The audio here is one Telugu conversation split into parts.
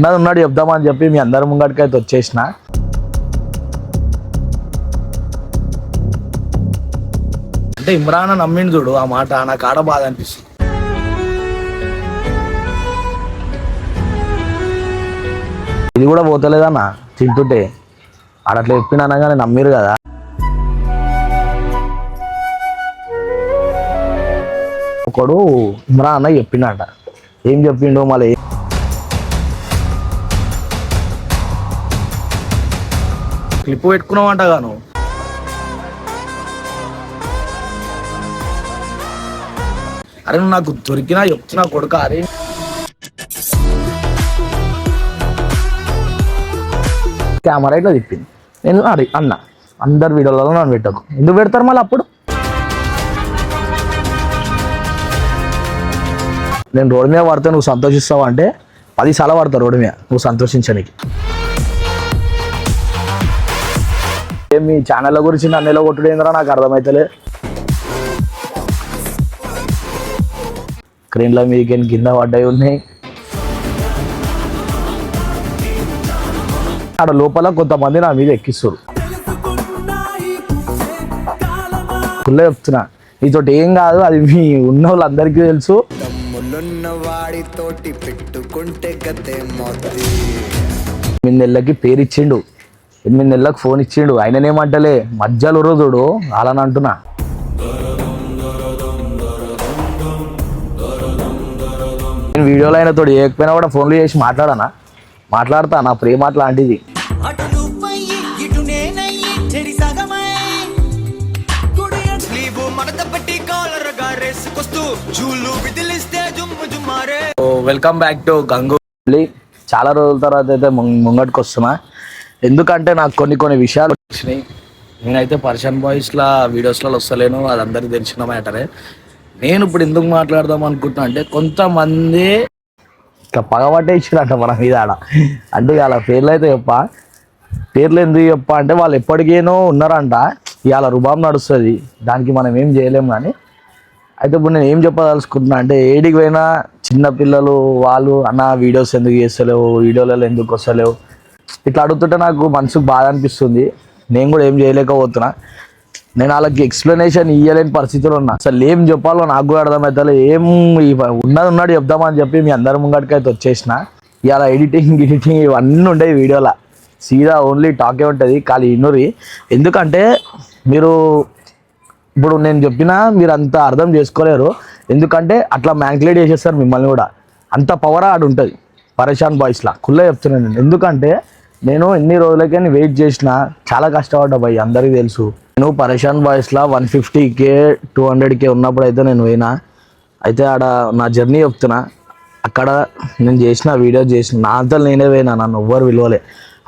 ఉన్నది ఉన్నాడు చెప్దామని చెప్పి మీ అందరి ముంగడికి అయితే వచ్చేసిన. అంటే ఇమ్రాన్ నమ్మిండు చూడు ఆ మాట నాకు ఆడ బాధ అనిపిస్తుంది. ఇది కూడా పోతలేదన్న తింటుంటే. అట్లా చెప్పిన అనగానే నమ్మిరు కదా. ఒకడు ఇమ్రాన్ అన్న చెప్పిండట ఏం చెప్పిండు మళ్ళీ క్లిప్ పెట్టుకున్నావంట గాను అరే నువ్వు నాకు దొరికినా చెప్తున్నా కొడుక అరే. కెమెరా ఇట్లా తిప్పింది. నేను అరే అన్న అందరు వీడియోలలో నన్ను పెట్టకు. ఎందుకు పెడతారు మళ్ళీ అప్పుడు? నేను రోడ్డు మీద పడితే నువ్వు సంతోషిస్తావు అంటే పది సార్లు పడతావు రోడ్డు మీద. నువ్వు సంతోషించడానికి. ఏం మీ ఛానళ్ళ గురించి నన్ను ఎలా కొట్టుడు నాకు అర్థమవుతలే స్క్రీన్లో మీకు కింద పడ్డాయి ఉన్నాయి? అక్కడ లోపల కొంతమంది నా మీద ఎక్కిస్తారు ఫుల్ చెప్తున్నా. నీతో ఏం కాదు అది మీ ఉన్న వాళ్ళందరికీ తెలుసు. వాడితోటి పెట్టుకుంటే గతే పేరు ఇచ్చిండు ఎనిమిది నెలలకు ఫోన్ ఇచ్చిండు. ఆయననేమంటలే మధ్యలో రోజుడు అలాని అంటున్నా. నేను వీడియోలో అయినా తోడు ఏకపోయినా కూడా ఫోన్లు చేసి మాట్లాడానా? మాట్లాడతా నా ప్రేమ అట్లాంటిది. వెల్కమ్ బ్యాక్ టు గంగూలీ చాలా రోజుల తర్వాత అయితే ముంగ- ముంగటికి వస్తున్నా ఎందుకంటే నాకు కొన్ని కొన్ని విషయాలు వచ్చినాయి. నేనైతే పర్షియన్ బాయ్స్లా వీడియోస్లలో వస్తలేను అది అందరికీ తెలిసిన మ్యాటరే నేను ఇప్పుడు ఎందుకు మాట్లాడదాం అనుకుంటున్నా అంటే కొంతమంది ఇట్లా పగబట్టే ఇచ్చినట్ట మన మీద ఆడ. అంటే ఇవాళ పేర్లు అయితే చెప్ప. పేర్లు ఎందుకు చెప్ప అంటే వాళ్ళు ఎప్పటికేనో ఉన్నారంట. ఇవాళ రుబాబ్ నడుస్తుంది. దానికి మనం ఏం చేయలేం కానీ. అయితే ఇప్పుడు నేను ఏం చెప్పదలుచుకుంటున్నా అంటే ఏడికి పోయినా చిన్న పిల్లలు వాళ్ళు అన్న వీడియోస్ ఎందుకు చేస్తలేవు? వీడియోలలో ఎందుకు వస్తలేవు? ఇట్లా అడుగుతుంటే నాకు మనసుకు బాధ అనిపిస్తుంది. నేను కూడా ఏం చేయలేకపోతున్నా. నేను వాళ్ళకి ఎక్స్ప్లెనేషన్ ఇవ్వలేని పరిస్థితిలో ఉన్నా. అసలు ఏం చెప్పాలో నాకు కూడా అర్థమవుతుంది ఏం ఈ ఉన్నది ఉన్నాడు చెప్దామని చెప్పి మీ అందరి ముంగడికి అయితే వచ్చేసిన. ఇవాళ ఎడిటింగ్ ఎడిటింగ్ ఇవన్నీ ఉండేవి వీడియోలో. సీదా ఓన్లీ టాకే ఉంటుంది. ఖాళీ ఇన్నూరి. ఎందుకంటే మీరు ఇప్పుడు నేను చెప్పినా మీరు అంత అర్థం చేసుకోలేరు. ఎందుకంటే అట్లా మ్యాంక్లేట్ చేసేస్తారు మిమ్మల్ని కూడా. అంత పవర్ ఆడు ఉంటుంది పరేషాన్ బాయ్స్లా. కుల్ల చెప్తున్నాను నేను. ఎందుకంటే నేను ఎన్ని రోజులకైనా వెయిట్ చేసిన చాలా కష్టపడ్డా భయ్ అందరికీ తెలుసు. నేను పరేషాన్ బాయ్స్లో one fifty K two hundred K ఉన్నప్పుడు అయితే నేను పోయినా. అయితే ఆడ నా జర్నీ చెప్తున్నా. అక్కడ నేను చేసిన వీడియో చేసిన నా అంతా నేనే పోయినా నన్ను ఎవ్వరు విలువలే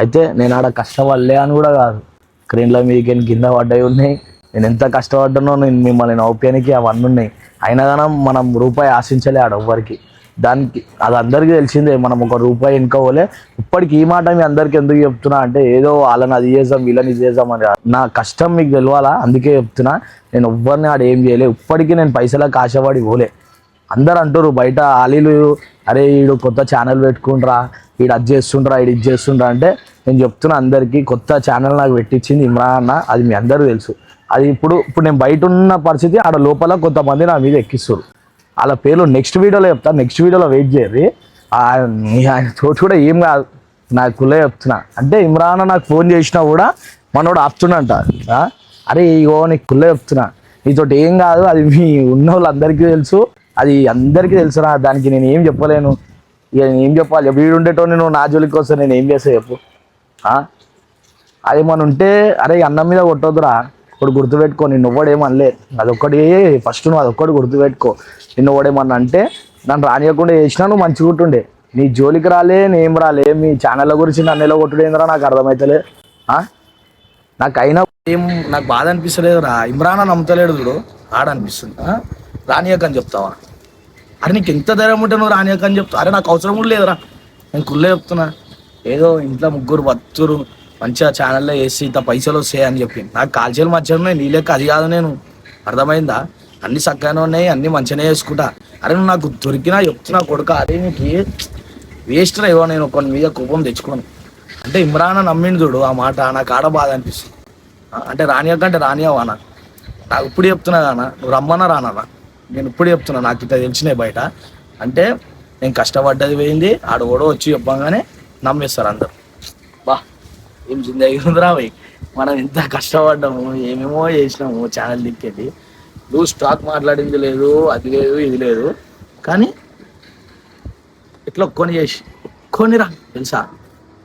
అయితే నేను ఆడ కష్టపడలే అని కూడా కాదు. స్క్రీన్ల మీదకి కింద పడ్డాయి ఉన్నాయి. నేను ఎంత కష్టపడ్డానో నేను మిమ్మల్ని నౌప్యానికి అవన్నీ ఉన్నాయి. అయినా కానీ మనం రూపాయి ఆశించలే ఆడ ఎవ్వరికి. దానికి అది అందరికీ తెలిసిందే మనం ఒక రూపాయి ఎన్నుకోవాలి ఇప్పటికి ఈ మాట మీ అందరికి ఎందుకు చెప్తున్నా అంటే ఏదో వాళ్ళని అది చేద్దాం వీళ్ళని ఇది చేద్దాం అని నా కష్టం మీకు తెలియాలా అందుకే చెప్తున్నా నేను ఎవ్వరిని ఆడ ఏం చేయలే. ఇప్పటికీ నేను పైసలకు ఆశపడి పోలే. అందరు అంటారు బయట ఆలీలు అరే వీడు కొత్త ఛానల్ పెట్టుకుంట్రా వీడు అది చేస్తుండ్రా వీడు ఇది చేస్తుండ్రా అంటే నేను చెప్తున్నా అందరికీ కొత్త ఛానల్ నాకు పెట్టించింది ఇమ్రాన్ అన్న అది మీ అందరూ తెలుసు. అది ఇప్పుడు ఇప్పుడు నేను బయట ఉన్న పరిస్థితి ఆడ లోపల కొంతమంది నా మీద ఎక్కిస్తారు వాళ్ళ పేర్లు నెక్స్ట్ వీడియోలో చెప్తా నెక్స్ట్ వీడియోలో వెయిట్ చేయరు ఆయన తోటి కూడా ఏం కాదు. నాకు కులే చెప్తున్నా. అంటే ఇమ్రాన్ నాకు ఫోన్ చేసినా కూడా మనోడు ఆపుతుండంట. అరే ఇగో నీకు కుల్లే చెప్తున్నా. నీతోటి ఏం కాదు అది మీ ఉన్న వాళ్ళందరికీ తెలుసు. అది అందరికీ తెలుసురా దానికి నేను ఏం చెప్పలేను. ఇక నేను ఏం చెప్పాలి? వీడు ఉండేటో నువ్వు నా జోలికి వస్తే నేను ఏం చేస్తా చెప్పు. అది మన ఉంటే అరే ఈ అన్నం మీద కొట్టొద్దురా. ఇప్పుడు గుర్తుపెట్టుకో నిన్ను ఒక్కడేమనలే అదొక్కటి ఫస్ట్ నువ్వు అదొక్కటి గుర్తుపెట్టుకో. నిన్ను ఒక్కడేమన్నా అంటే నన్ను రానియకుండా చేసినా నువ్వు మంచిగా ఉంటుండే. నీ జోలికి రాలే నేం రాలే మీ ఛానళ్ళ గురించి నన్ను ఎలా కొట్టుడేందిరా నాకు అర్థమవుతలే నాకైనా నాకు ఏం నాకు బాధ అనిపిస్తలేదు రా ఇమ్రాన్ అని నమ్ముతలేడు చూడు ఆడనిపిస్తుంది. ఆ? రానియక్ అని చెప్తావా? అరే నీకు ఎంత ధైర్యం ఉంటే నువ్వు రానియక్ అని చెప్తావు? అరే నాకు అవసరం కూడా లేదురా. నేను కుల్లే చెప్తున్నా. ఏదో ఇంట్లో ముగ్గురు బతురు మంచిగా ఛానల్లో వేసి ఇంత పైసలు వస్తాయి అని చెప్పి. నాకు కాల్చేలు మంచిగా ఉన్నాయి నీ లెక్క అది కాదు నేను. అర్థమైందా? అన్ని చక్కగానే ఉన్నాయి అన్ని మంచిగానే వేసుకుంటా అరే నువ్వు నాకు దొరికినా చెప్తున్నా కొడుక అరే నీకు వేస్ట్ రా ఇవ్వ నేను కొన్ని మీద కోపం తెచ్చుకోను. అంటే ఇమ్రాన్ నమ్మిండు చూడు ఆ మాట నాకు ఆడ బాధ అనిపిస్తుంది. ఆ, అంటే రానియకంటే రానియవానా నాకు ఇప్పుడు చెప్తున్నా కానా నువ్వు రమ్మన్నా రానన్నా నేను ఇప్పుడు చెప్తున్నా నాకు ఇట్లా తెలిసినాయి బయట. అంటే నేను కష్టపడ్డది పోయింది ఆడు కూడా వచ్చి చెప్పగానే నమ్మేస్తారు అందరు. ఏం జిందగీ ఉందిరా పోయి మనం ఎంత కష్టపడ్డాము ఏమేమో చేసినాము ఛానల్ దిక్కేది. నువ్వు స్టాక్ మాట్లాడింది లేదు అది లేదు ఇది లేదు. కానీ ఇట్లా ఒక్కొని చేసి కొనిరా తెలుసా?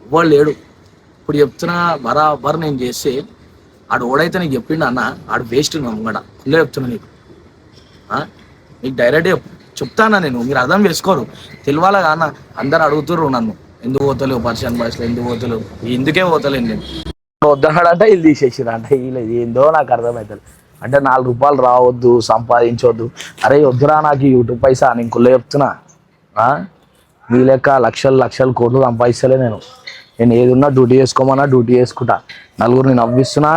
ఇవ్వడు లేడు. ఇప్పుడు చెప్తున్నా బరాబర్ నేను చేస్తే ఆడు ఓడైతే నీకు చెప్పిండు అన్న ఆడు వేస్ట్ ముంగడ ఫుల్ చెప్తున్నా నీకు. నీకు డైరెక్ట్ చెప్తానా నేను? మీరు అర్థం చేసుకోరు. తెలియాలా అన్న అందరు అడుగుతుర్రు నన్ను. ఎందుకు పోతలేవు? పర్షియన్ భాషలో ఎందుకు పోతలేవు? ఎందుకే పోతలేను నేను? వద్దన్నాడంటే వీళ్ళు తీసేసిరు అంటే వీళ్ళు ఏందో నాకు అర్థమవుతుంది అంటే నాలుగు రూపాయలు రావద్దు సంపాదించవద్దు అరే వద్దురా నాకు యూట్యూబ్ పైసా? నేను కుల్ల చెప్తున్నా. మీ లెక్క లక్షలు లక్షలు కోట్లు సంపాదిస్తలే నేను. నేను ఏది ఉన్నా డ్యూటీ చేసుకోమన్నా డ్యూటీ చేసుకుంటా. నలుగురిని నవ్విస్తున్నా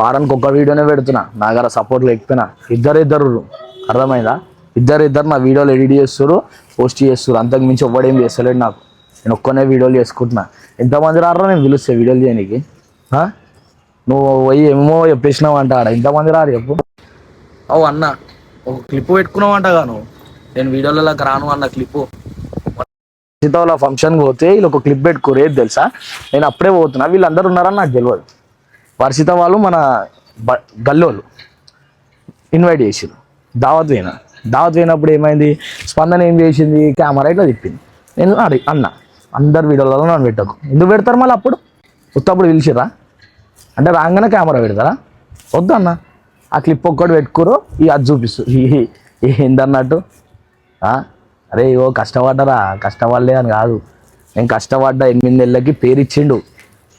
వారానికి ఒక్క వీడియోనే పెడుతున్నా. నా దగ్గర సపోర్ట్ లేకపోయినా. ఇద్దరు ఇద్దరు అర్థమైందా? ఇద్దరు ఇద్దరు నా వీడియోలు ఎడిట్ చేస్తారు పోస్ట్ చేస్తారు అంతకు మించి ఎవ్వడేం చేస్తలేడు నాకు. నేను ఒక్కనే వీడియోలు చేసుకుంటున్నా. ఎంతమంది రారా నేను పిలుస్తే వీడియోలు చేయడానికి? నువ్వు పోయి ఏమో చెప్పేసినావు అంట ఆడ. ఎంతమంది రారు చెప్పు. అవు అన్న ఒక క్లిప్ పెట్టుకున్నావు అంట గాను నేను వీడియోలలోకి రాను అన్న క్లిప్ సీతావళ ఫంక్షన్ పోతే వీళ్ళు ఒక క్లిప్ పెట్టుకోరు ఏది తెలుసా? నేను అప్పుడే పోతున్నా వీళ్ళందరూ ఉన్నారని నాకు తెలియదు. వర్షిత వాళ్ళు మన బ- గల్లోళ్ళు ఇన్వైట్ చేసిరు దావత్ పోయినా. దావత్ పోయినప్పుడు ఏమైంది? స్పందన ఏం చేసింది? కెమెరా ఇట్లా తిప్పింది. నేను అడి అన్న. అందరు వీడియోలలో నన్ను పెట్టకు. ఎందుకు పెడతారు మళ్ళీ అప్పుడు? ఉత్తప్పుడు పిలిచిర్రా? అంటే రాగానే కెమెరా పెడతారా? వద్దు అన్న. ఆ క్లిప్ ఒక్కటి పెట్టుకోరు ఈ అది చూపిస్తు ఈ- ఏందన్నట్టు? అరే ఓ కష్టపడ్డరా కష్టపడలే అని కాదు. నేను కష్టపడ్డా ఎనిమిది నెలలకి పేరు ఇచ్చిండు.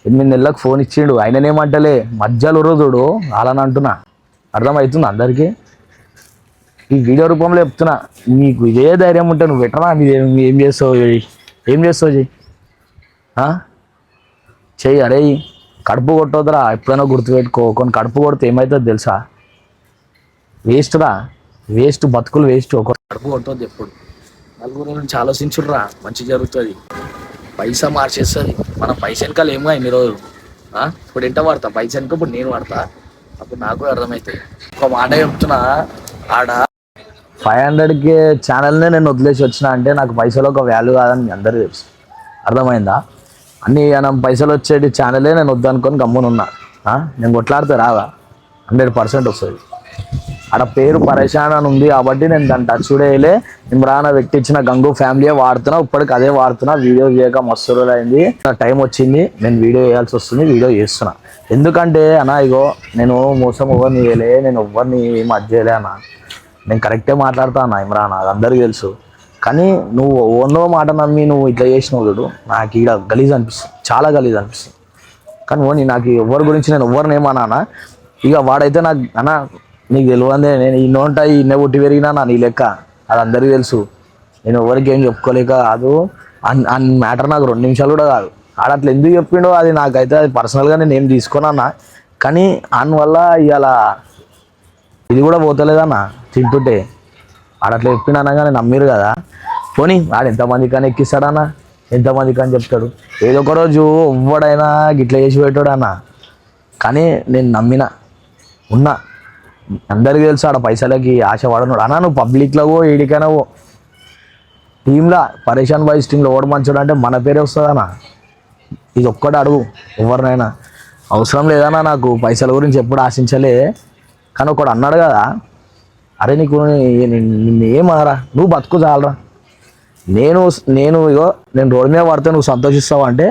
ఎనిమిది నెలలకు ఫోన్ ఇచ్చిండు. ఆయననేమంటలే మధ్యలో రోజుడు వాళ్ళని అంటున్నా. అర్థమవుతుంది అందరికీ? ఈ వీడియో రూపంలో చెప్తున్నా. నీకు ఇదే ధైర్యం ఉంటే నువ్వు పెట్టరా? నీ ఏం చేస్తావు? ఏం చేస్తావు చెయ్యి చెయ్యి అరే కడుపు కొట్టొద్దురా. ఎప్పుడైనా గుర్తుపెట్టుకో. కొన్ని కడుపు కొడితే ఏమవుతుందో తెలుసా? వేస్ట్ రా. వేస్ట్ బతుకులు వేస్ట్. ఒక కడుపు కొట్టొద్దు ఎప్పుడు. నలుగురు నుంచి ఆలోచించుర్రా. మంచి జరుగుతుంది. పైసా మార్చేస్తుంది. మన పైసా వెనకాల ఏమో ఇన్ని రోజులు. ఇప్పుడు ఎంట పడతా పైస వెనక ఇప్పుడు నేను పడతా అప్పుడు నాకు కూడా ఒక మాట చెప్తున్నా. ఆడ ఫైవ్ హండ్రెడ్కి ఛానల్నే నేను వదిలేసి వచ్చిన అంటే నాకు పైసలు ఒక వాల్యూ కాదని మీ అందరూ తెలుసు. అర్థమైందా? అన్ని మనం పైసలు వచ్చేటి ఛానలే నేను వద్దనుకొని గమ్మున ఉన్నా నేను కొట్లాడితే రాదా? హండ్రెడ్ పర్సెంట్ వస్తుంది. ఆడ పేరు పరేషాన్ అని ఉంది కాబట్టి నేను దాన్ని టచ్ చూడేయలే ఇమ్రాన్ వ్యక్తి ఇచ్చిన గంగు ఫ్యామిలీ వాడుతున్నా ఇప్పటికి అదే వాడుతున్నా. వీడియో చేయక మస్తు అయింది నా టైం వచ్చింది. నేను వీడియో చేయాల్సి వస్తుంది వీడియో చేస్తున్నా. ఎందుకంటే అన్న ఇగో నేను మోసం ఎవరిని చేయలే నేను ఎవరిని మధ్య చేయలే అన్నా. నేను కరెక్టే మాట్లాడతా ఇమ్రాన్? అది అందరికీ తెలుసు. కానీ నువ్వు ఓనో మాట నమ్మి నువ్వు ఇట్లా చేసినావు చూడు నాకు ఈడ గలీజ్ అనిపిస్తుంది. చాలా గలీజ్ అనిపిస్తుంది. కానీ ఓని నాకు ఎవరి గురించి నేను ఎవరిని ఇక వాడైతే నాకు అన్న నీకు తెలియందే నేను ఈ ఉంటాయి ఇన్నే పుట్టి పెరిగినా నా నీ లెక్క? అది అందరికీ తెలుసు. నేను ఎవరికి ఏం చెప్పుకోలేక కాదు. అన్ అన్ మ్యాటర్ నాకు రెండు నిమిషాలు కూడా కాదు. ఆడ అట్లా ఎందుకు చెప్పిండో అది నాకైతే అది పర్సనల్గా నేను ఏం తీసుకున్నా కానీ అన్ వల్ల ఇవాళ ఇది కూడా పోతలేదన్నా. తింటుంటే. ఆడట్లా చెప్పినా కానీ నమ్మిరు కదా. పోనీ ఆడు ఎంతమంది కానీ ఎక్కిస్తాడన్న ఎంతమంది కానీ చెప్తాడు. ఏదో ఒక రోజు ఎవ్వడైనా గిట్లా చేసి పెట్టాడు అన్న. కానీ నేను నమ్మిన. ఉన్నా. అందరికీ తెలుసు ఆడ పైసలకి ఆశ పడనుడు. అన్న నువ్వు పబ్లిక్లో పో ఏడికైనా పో. టీంలో పరేషాన్ బాయ్స్ టీంలో ఓడి మంచోడు అంటే మన పేరే వస్తుందన్నా ఇది ఒక్కటి అడుగు ఎవరినైనా. అవసరం లేదన్నా నాకు పైసల గురించి ఎప్పుడు ఆశించలే. కానీ ఒకడు అన్నాడు కదా అరే నీకు నిన్ను ఏమనరా? నువ్వు బతుకు చాలరా. నేను నేను ఇగో నేను రోడ్డు మీద పడితే నువ్వు సంతోషిస్తావు అంటే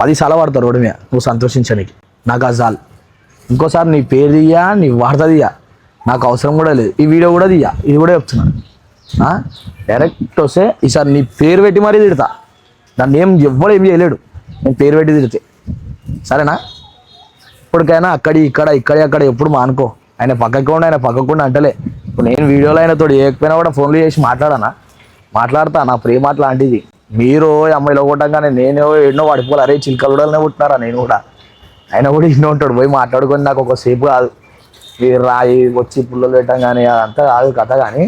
పదిసార్లు పడతావు రోడ్డు మీద నువ్వు సంతోషించడానికి. నాకు అది చాలు. ఇంకోసారి నీ పేరు దియ్యా నీ వార్త దియ్యా నాకు అవసరం కూడా లేదు. ఈ వీడియో కూడా దియ్యా ఇది కూడా చెప్తున్నాను డైరెక్ట్ వస్తే ఈసారి నీ పేరు పెట్టి మరీ తిడతా. దాన్ని ఏం ఎవ్వడు ఏం చేయలేడు. నేను పేరు పెట్టి తిడితే. సరేనా? ఇప్పటికైనా అక్కడి ఇక్కడ ఇక్కడ అక్కడ ఎప్పుడు మానుకో. ఆయన పక్కకుండా ఆయన పక్కకుండా అంటలే. ఇప్పుడు నేను వీడియోలో ఆయన తోడు ఏకపోయినా కూడా ఫోన్లు చేసి మాట్లాడానా? మాట్లాడతా నా ప్రేమ అట్లాంటిది. మీరు అమ్మాయిలో కొట్టంగానే నేను ఎన్నో పడిపోవాలి అరే చిలకలుడలనే పుట్టినారా నేను కూడా? ఆయన కూడా ఇన్నో ఉంటాడు పోయి మాట్లాడుకొని నాకు ఒక సేపు కాదు. మీరు రాయి వచ్చి పుల్లలు పెట్టడం కానీ అదంతా కాదు కథ కానీ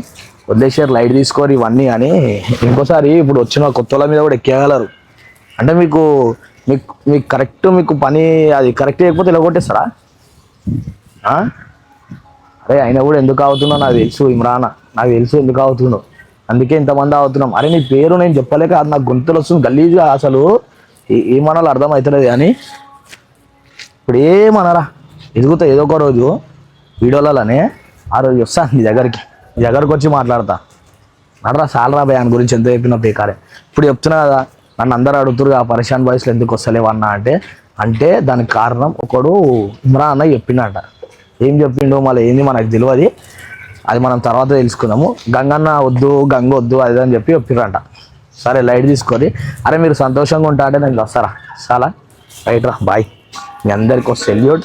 వదిలేసారు లైట్ తీసుకోరు ఇవన్నీ కానీ ఇంకోసారి ఇప్పుడు వచ్చిన కొత్త వాళ్ళ మీద కూడా ఎక్కేయగలరు. అంటే మీకు మీకు మీకు కరెక్ట్ మీకు పని అది కరెక్ట్ చేయకపోతే ఇలా కొట్టేస్తారా అరే అయినా కూడా ఎందుకు అవుతున్నావు నాకు తెలుసు ఇమ్రాన్. నాకు తెలుసు ఎందుకు అవుతున్నావు అందుకే ఇంతమంది అవుతున్నాం అరే నీ పేరు నేను చెప్పలేక అది నాకు గొంతులు వస్తుంది. గలీజ్గా అసలు ఏమనాలో అర్థమవుతలేదు కానీ ఇప్పుడు ఏమనరా ఎదుగుతా ఏదో ఒక రోజు వీడియోలలోనే ఆ రోజు వస్తాను నీ దగ్గరికి. నీ దగ్గరకు వచ్చి మాట్లాడతా. నడరా సాలరా భయ్ ఆయన గురించి ఎంత చెప్పినా బేకారే. ఇప్పుడు చెప్తున్నా కదా నన్ను అందరూ అడుగుతారు ఆ పరిశాన్ బాయ్స్లో ఎందుకు వస్తలేవు అంటే అంటే దానికి కారణం ఒకడు ఇమ్రాన్ అన్న చెప్పినట ఏం చెప్పిండు మళ్ళీ ఏంది మనకు తెలియదు అది మనం తర్వాత తెలుసుకుందాము. గంగన్న వద్దు గంగ వద్దు అది అని చెప్పి చెప్పిరంట సరే లైట్ తీసుకొని అరే మీరు సంతోషంగా ఉంటా అంటే నేను వస్తారా? చాలా రైట్ రా బాయ్. మీ అందరికి సెల్యూట్.